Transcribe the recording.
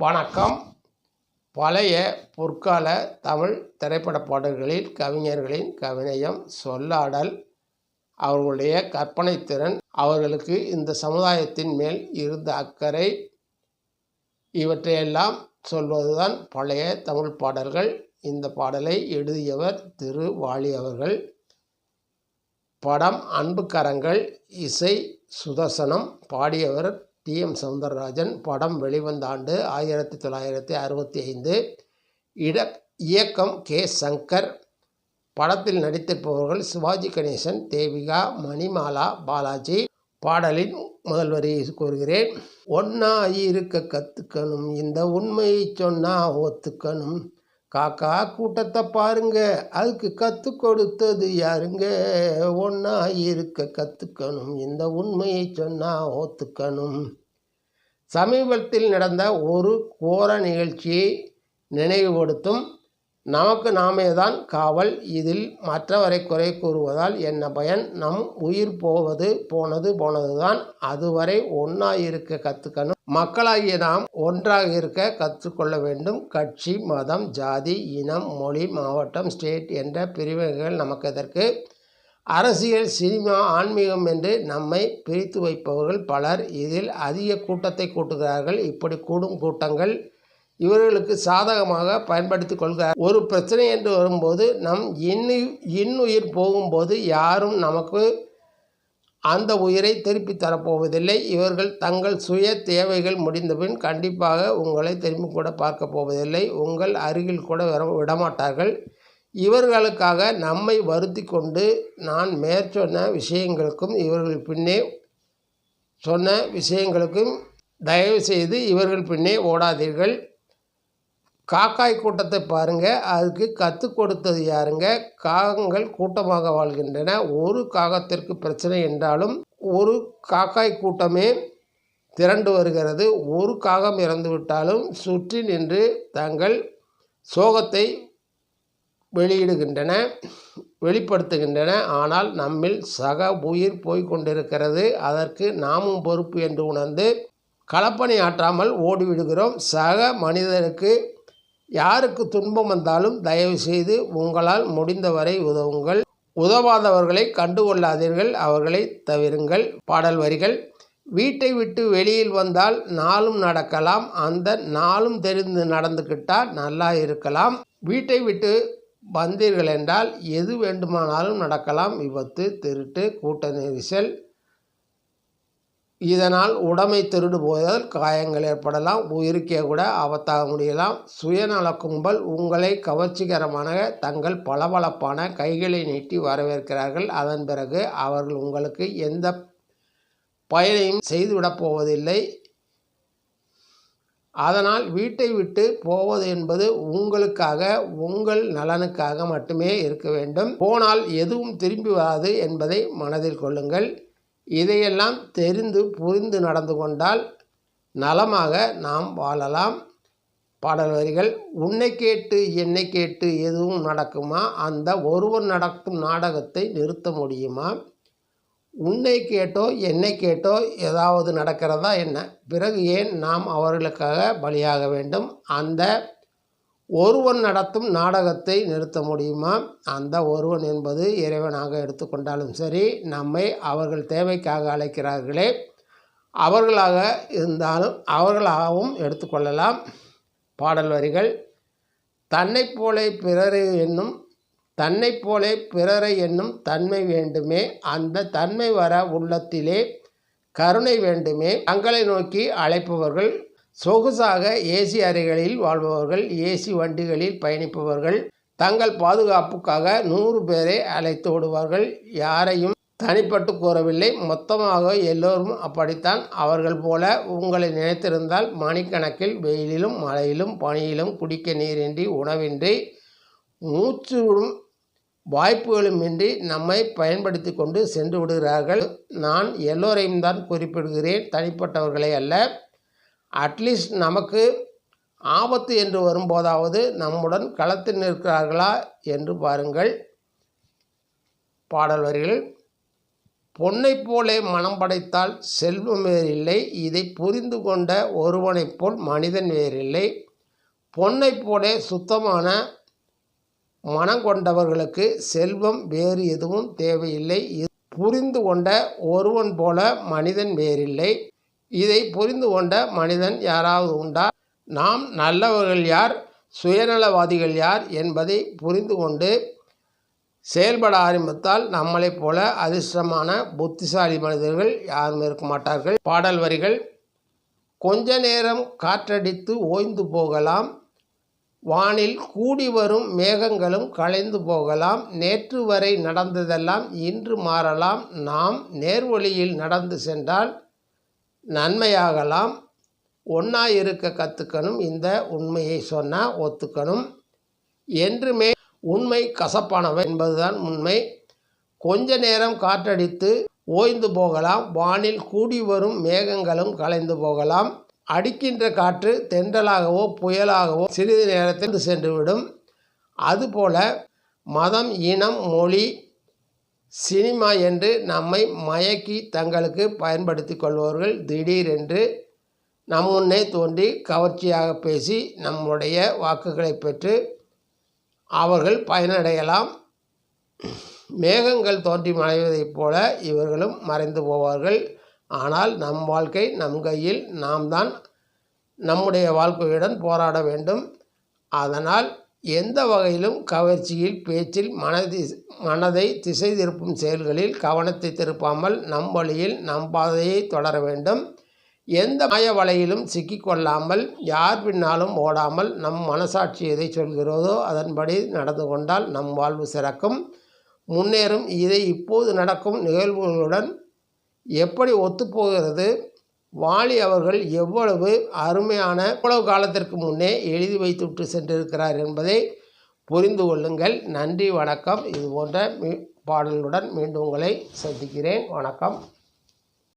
வணக்கம். பழைய பொற்கால தமிழ் திரைப்பட பாடல்களில் கவிஞர்களின் கவிநயம் சொல்லாடல். அவர்களுடைய கற்பனைத்திறன் அவர்களுக்கு இந்த சமுதாயத்தின் மேல் இருந்த அக்கறை இவற்றையெல்லாம் சொல்வதுதான் பழைய தமிழ் பாடல்கள். இந்த பாடலை எழுதியவர் திரு. வாலி அவர்கள். படம் அன்புக்கரங்கள் இசை சுதர்சனம் பாடியவர் டி. எம். சௌந்தரராஜன் படம் வெளிவந்த ஆண்டு ஆயிரத்தி தொள்ளாயிரத்தி அறுபத்தி ஐந்து இட இயக்கம் கே. சங்கர். படத்தில் நடித்திருப்பவர்கள் சிவாஜி கணேசன் தேவிகா மணிமாலா பாலாஜி. பாடலின் முதல் வரி கூறுகிறேன். ஒன்னா இருக்க கற்றுக்கணும் இந்த உண்மையை சொன்னா ஒத்துக்கணும். காக்கா கூட்டத்தை பாருங்க அதுக்கு கற்றுக் கொடுத்தது யாருங்க? ஒன்றா இருக்க கற்றுக்கணும் இந்த உண்மையை சொன்னால் ஒத்துக்கணும். சமீபத்தில் நடந்த ஒரு கோர நிகழ்ச்சியை நினைவுபடுத்தும் நமக்கு நாமே தான் காவல். இதில் மற்றவரை குறை கூறுவதால் என்ன பயன்? நம் உயிர் போவது போனது போனது தான் அதுவரை ஒன்றாக இருக்க கற்றுக்கணும் மக்களாகிய நாம் ஒன்றாக இருக்க கற்றுக்கொள்ள வேண்டும். கட்சி மதம் ஜாதி இனம் மொழி மாவட்டம் ஸ்டேட் என்ற பிரிவுகள் நமக்கு எதற்கு? அரசியல் சினிமா ஆன்மீகம் என்று நம்மை பிரித்து வைப்பவர்கள் பலர். இதில் அதிக கூட்டத்தை கூட்டுகிறார்கள். இப்படி கூடும் கூட்டங்கள் இவர்களுக்கு சாதகமாக பயன்படுத்தி கொள்கிறார் ஒரு பிரச்சனை என்று வரும்போது நம் இன்னு இன்னுயிர் போகும்போது யாரும் நமக்கு அந்த உயிரை திருப்பி தரப்போவதில்லை. இவர்கள் தங்கள் சுய தேவைகள் முடிந்தபின் கண்டிப்பாக உங்களை திரும்பி கூட பார்க்க போவதில்லை. உங்கள் அருகில் கூட வர விடமாட்டார்கள். இவர்களுக்காக நம்மை வருத்தி கொண்டு நான் மேற்சொன்ன விஷயங்களுக்கும் இவர்கள் பின்னே சொன்ன விஷயங்களுக்கும் தயவு செய்து இவர்கள் பின்னே ஓடாதீர்கள். காக்காய் கூட்டத்தை பாருங்கள் அதுக்கு கற்றுக் கொடுத்தது யாருங்க? காகங்கள் கூட்டமாக வாழ்கின்றன. ஒரு காகத்திற்கு பிரச்சனை என்றாலும் ஒரு காக்காய் கூட்டமே திரண்டு வருகிறது. ஒரு காகம் இறந்துவிட்டாலும் சுற்றி நின்று தங்கள் சோகத்தை வெளியிடுகின்றன வெளிப்படுத்துகின்றன. ஆனால் நம்மில் சக உயிர் போய்கொண்டிருக்கிறது அதற்கு நாமும் பொறுப்பு என்று உணர்ந்து களப்பணி ஆற்றாமல் ஓடிவிடுகிறோம். சக மனிதனுக்கு யாருக்கு துன்பம் வந்தாலும் தயவு செய்து உங்களால் முடிந்தவரை உதவுங்கள். உதவாதவர்களை கண்டுகொள்ளாதீர்கள். அவர்களை தவிருங்கள். பாடல் வரிகள். வீட்டை விட்டு வெளியில் வந்தால் நாளும் நடக்கலாம். அந்த நாளும் தெரிந்து நடந்துக்கிட்டால் நல்லா இருக்கலாம். வீட்டை விட்டு வந்தீர்கள் என்றால் எது வேண்டுமானாலும் நடக்கலாம். விபத்து திருட்டு கூட்ட நெரிசல் இதனால் உடைமை திருடு போதல் காயங்கள் ஏற்படலாம் உயிருக்கே கூட ஆபத்தாக முடியலாம். சுயநல கும்பல் உங்களை கவர்ச்சிகரமான தங்கள் பளபளப்பான கைகளை நீட்டி வரவேற்கிறார்கள். அதன் பிறகு அவர்கள் உங்களுக்கு எந்த பயனையும் செய்துவிடப் போவதில்லை. அதனால் வீட்டை விட்டு போவது என்பது உங்களுக்காக உங்கள் நலனுக்காக மட்டுமே இருக்க வேண்டும். போனால் எதுவும் திரும்பி வராது என்பதை மனதில் கொள்ளுங்கள். இதையெல்லாம் தெரிந்து புரிந்து நடந்து கொண்டால் நலமாக நாம் வாழலாம். பாடல் வரிகள் உன்னை கேட்டு என்னை கேட்டு எதுவும் நடக்குமா? அந்த ஒருவர் நடக்கும் நாடகத்தை நிறுத்த முடியுமா? உன்னை கேட்டோ என்னை கேட்டோ ஏதாவது நடக்கிறதா என்ன? பிறகு ஏன் நாம் அவர்களுக்காக பலியாக வேண்டும்? அந்த ஒருவன் நடத்தும் நாடகத்தை நிறுத்த முடியுமா? அந்த ஒருவன் என்பது இறைவனாக எடுத்துக்கொண்டாலும் சரி நம்மை அவர்கள் தேவைக்காக அழைக்கிறார்களே. அவர்களாக இருந்தாலும் அவர்களாகவும் எடுத்துக்கொள்ளலாம். பாடல் வரிகள் தன்னை போலே பிறரை என்னும் தன்னை போலே பிறரை என்னும் தன்மை வேண்டுமே. அந்த தன்மை வர உள்ளத்திலே கருணை வேண்டுமே. தங்களை நோக்கி அழைப்பவர்கள் சொகுசாக ஏசி அறைகளில் வாழ்பவர்கள் ஏசி வண்டிகளில் பயணிப்பவர்கள் தங்கள் பாதுகாப்புக்காக நூறு பேரை அழைத்து விடுவார்கள் யாரையும் தனிப்பட்டு கூறவில்லை மொத்தமாக எல்லோரும் அப்படித்தான். அவர்கள் போல உங்களை நினைத்திருந்தால் மணிக்கணக்கில் வெயிலிலும் மழையிலும் பனியிலும் குடிக்க நீரின்றி உணவின்றி மூச்சு விடும் வாய்ப்புகளுமின்றி நம்மை பயன்படுத்தி கொண்டு சென்று விடுகிறார்கள். நான் எல்லோரையும் தான் குறிப்பிடுகிறேன். தனிப்பட்டவர்களை அல்ல. அட்லீஸ்ட் நமக்கு ஆபத்து என்று வரும்போதாவது நம்முடன் களத்தில் நிற்கிறார்களா என்று பாருங்கள். பாடல் வரிகள் பொன்னைப் போலே மனம் படைத்தால் செல்வம் வேறில்லை இதை புரிந்து கொண்ட ஒருவனைப் போல் மனிதன் வேறில்லை. பொன்னைப் போலே சுத்தமான மனம் கொண்டவர்களுக்கு செல்வம் வேறு எதுவும் தேவையில்லை இது புரிந்து கொண்ட ஒருவன் போல மனிதன் வேறில்லை. இதை புரிந்து கொண்ட மனிதன் யாராவது உண்டா? நாம் நல்லவர்கள் யார்? சுயநலவாதிகள் யார்? என்பதை புரிந்து கொண்டு செயல்பட ஆரம்பித்தால் நம்மளைப் போல அதிர்ஷ்டமான புத்திசாலி மனிதர்கள் யாரும் இருக்க மாட்டார்கள். பாடல் வரிகள் கொஞ்ச நேரம் காற்றடித்து ஓய்ந்து போகலாம். வானில் கூடி வரும் மேகங்களும் கலைந்து போகலாம். நேற்று வரை நடந்ததெல்லாம் இன்று மாறலாம். நாம் நேர்வழியில் நடந்து சென்றால் நன்மையாகலாம். ஒன்றா இருக்க கற்றுக்கணும் இந்த உண்மையை சொன்னால் ஒத்துக்கணும். என்றுமே உண்மை கசப்பானவை என்பதுதான் உண்மை. கொஞ்ச நேரம் காற்றடித்து ஓய்ந்து போகலாம். வானில் கூடி வரும் மேகங்களும் கலைந்து போகலாம். அடிக்கின்ற காற்று தென்றலாகவோ புயலாகவோ சிறிது நேரத்தில் சென்றுவிடும் அதுபோல மதம் இனம் மொழி சினிமா என்று நம்மை மயக்கி தங்களுக்கு பயன்படுத்தி கொள்பவர்கள் திடீரென்று நம் முன்னே தோன்றி கவர்ச்சியாக பேசி நம்முடைய வாக்குகளை பெற்று அவர்கள் பயனடையலாம். மேகங்கள் தோன்றி மறைவதைப் போல இவர்களும் மறைந்து போவார்கள். ஆனால் நம் வாழ்க்கை நம் கையில் நாம் தான் நம்முடைய வாழ்க்கையுடன் போராட வேண்டும். அதனால் எந்த வகையிலும் கவர்ச்சியில் பேச்சில் மனதி மனதை திசை திருப்பும் செயல்களில் கவனத்தை திருப்பாமல் நம் வழியில் நம் பாதையை தொடர வேண்டும். எந்த மாய வலையிலும் சிக்கிக்கொள்ளாமல் யார் பின்னாலும் ஓடாமல் நம் மனசாட்சி எதை சொல்கிறதோ அதன்படி நடந்து கொண்டால் நம் வாழ்வு சிறக்கும். முன்னேறும் இதை இப்போது நடக்கும் நிகழ்வுகளுடன் எப்படி ஒத்துப்போகிறது? வாலி அவர்கள் எவ்வளவு அருமையான எவ்வளவு காலத்திற்கு முன்னே எழுதி வைத்துவிட்டு சென்றிருக்கிறார் என்பதை புரிந்து கொள்ளுங்கள். நன்றி வணக்கம். இது போன்ற மீ பாடலுடன் மீண்டும் உங்களை சந்திக்கிறேன். வணக்கம்.